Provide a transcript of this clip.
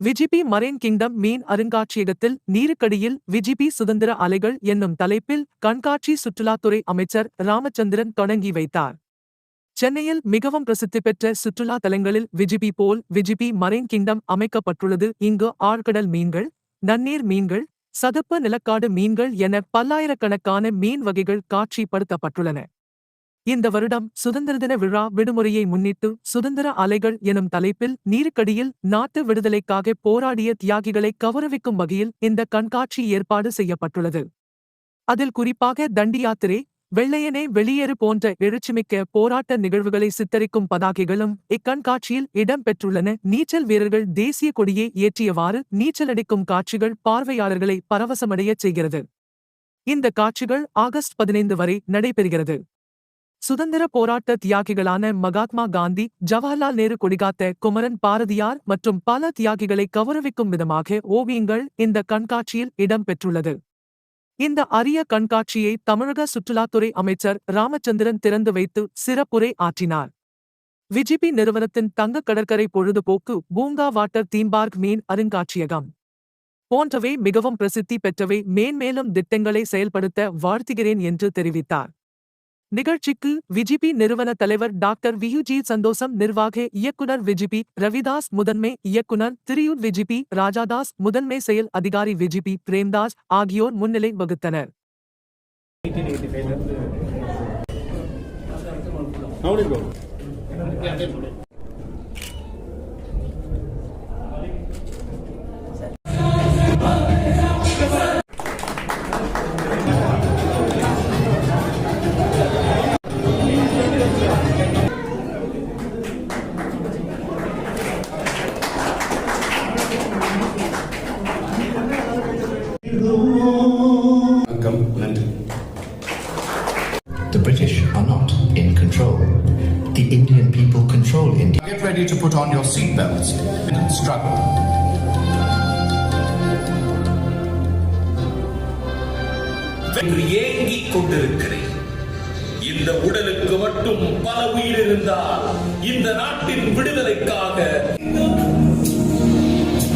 VGP Marine kingdom மீன் அருங்காட்சியகத்தில் நீருக்கடியில் VGP சுதந்திர அலைகள் என்னும் தலைப்பில் கண்காட்சி சுற்றுலாத்துறை அமைச்சர் ராமச்சந்திரன் தொடங்கி வைத்தார். சென்னையில் மிகவும் பிரசித்தி பெற்ற சுற்றுலா தலங்களில் விஜிபி போல் விஜிபி மரைன் கிங்டம் அமைக்கப்பட்டுள்ளது. இங்கு ஆழ்கடல் மீன்கள் நன்னீர் மீன்கள் சதுப்பு நிலக்காடு மீன்கள் என பல்லாயிரக்கணக்கான மீன் வகைகள் காட்சிப்படுத்தப்பட்டுள்ளன. இந்த வருடம் சுதந்திர தின விழா விடுமுறையை முன்னிட்டு சுதந்திர அலைகள் எனும் தலைப்பில் நீருக்கடியில் நாட்டு விடுதலைக்காக போராடிய தியாகிகளை கௌரவிக்கும் வகையில் இந்த கண்காட்சி ஏற்பாடு செய்யப்பட்டுள்ளது. அதில் குறிப்பாக தண்டி யாத்திரை வெள்ளையனே வெளியேறு போன்ற எழுச்சிமிக்க போராட்ட நிகழ்வுகளை சித்தரிக்கும் பதாகைகளும் இக்கண்காட்சியில் இடம் பெற்றுள்ளன. நீச்சல் வீரர்கள் தேசிய கொடியை ஏற்றியவாறு நீச்சலடிக்கும் காட்சிகள் பார்வையாளர்களை பரவசமடையச் செய்கிறது. இந்த காட்சிகள் ஆகஸ்ட் பதினைந்து வரை நடைபெறுகிறது. சுதந்திர போராட்ட தியாகிகளான மகாத்மா காந்தி ஜவஹர்லால் நேரு கொடிகாத்த குமரன் பாரதியார் மற்றும் பல தியாகிகளை கௌரவிக்கும் விதமாக ஓவியங்கள் இந்த கண்காட்சியில் இடம் பெற்றுள்ளது. இந்த அரிய கண்காட்சியை தமிழக சுற்றுலாத்துறை அமைச்சர் ராமச்சந்திரன் திறந்து வைத்து சிறப்புரை ஆற்றினார். விஜிபி நிறுவனத்தின் தங்க கடற்கரை பொழுதுபோக்கு பூங்கா வாட்டர் தீம்பார்க் மீன் அருங்காட்சியகம் போன்றவை மிகவும் பிரசித்தி பெற்றவை. மேன்மேலும் திட்டங்களை செயல்படுத்த வாழ்த்துகிறேன் என்று தெரிவித்தார். நிகழ்ச்சிக்கு விஜிபி நிறுவன தலைவர் டாக்டர் வியுஜி சந்தோஷம் நிர்வாக இயக்குனர் விஜிபி ரவிதாஸ் முதன்மை இயக்குனர் திரியூர் விஜிபி ராஜாதாஸ் முதன்மை செயல் அதிகாரி விஜிபி பிரேம்தாஸ் ஆகியோர் முன்னிலை வகுத்தனர் The British are not in control. The Indian people control India. Get ready to put on your seatbelts and struggle. என்று ஏங்கிக் கொண்டிருக்கிறேன் இந்த உடலுக்கு மட்டும் பல உயிர் இருந்தால் இந்த நாட்டின் விடுதலைக்காக